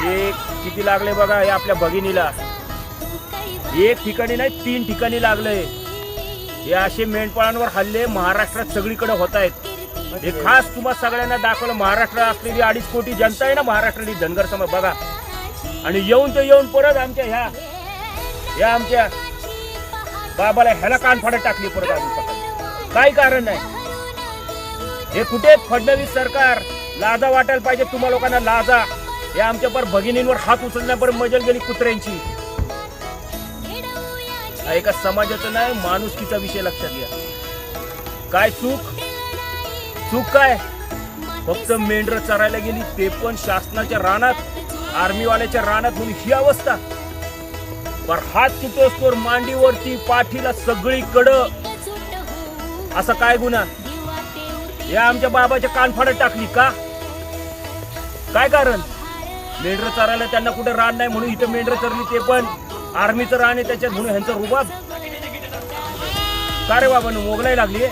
हे किती लागले बघा हे आपल्या भगिनीला? एक ठिकाणी नाही तीन ठिकाणी लागलंय हे असे मेंढपाळांवर हल्ले महाराष्ट्रात सगळीकडे होत आहेत. हे खास तुम्हाला सगळ्यांना दाखवलं महाराष्ट्रात असलेली अडीच कोटी जनता आहे ना महाराष्ट्रातली धनगर समाज बघा. आणि येऊन तर येऊन परत आमच्या ह्या ह्या आमच्या बाबाला ह्याला कानफाडत टाकली परत आम्ही काही काय कारण नाही? हे कुठे? फडणवीस सरकार. लाजा वाटायला पाहिजे तुम्हा लोकांना लाजा. या आमच्या पर भगिनींवर हात उचलण्यापर मजल गेली कुत्र्यांची. एका समाजाचा नाही माणुसकीचा विषय लक्षात घ्या. काय चूक? चूक काय? फक्त मेंढर चरायला गेली ते पण शासनाच्या रानात आर्मीवाल्याच्या रानात म्हणून ही अवस्था. पर हात तुटोस तर मांडीवरती पाठीला सगळी कड असा काय गुन्हा? या आमच्या बाबाच्या कानफाडत टाकली का? काय कारण? मेंढरं चरायला त्यांना कुठे रान नाही म्हणून इथं मेंढर चरली ते पण. आर्मीचं रान आहे त्याच्यात म्हणून ह्यांचं रुबाब. का रे बाबा मोगलाई लागली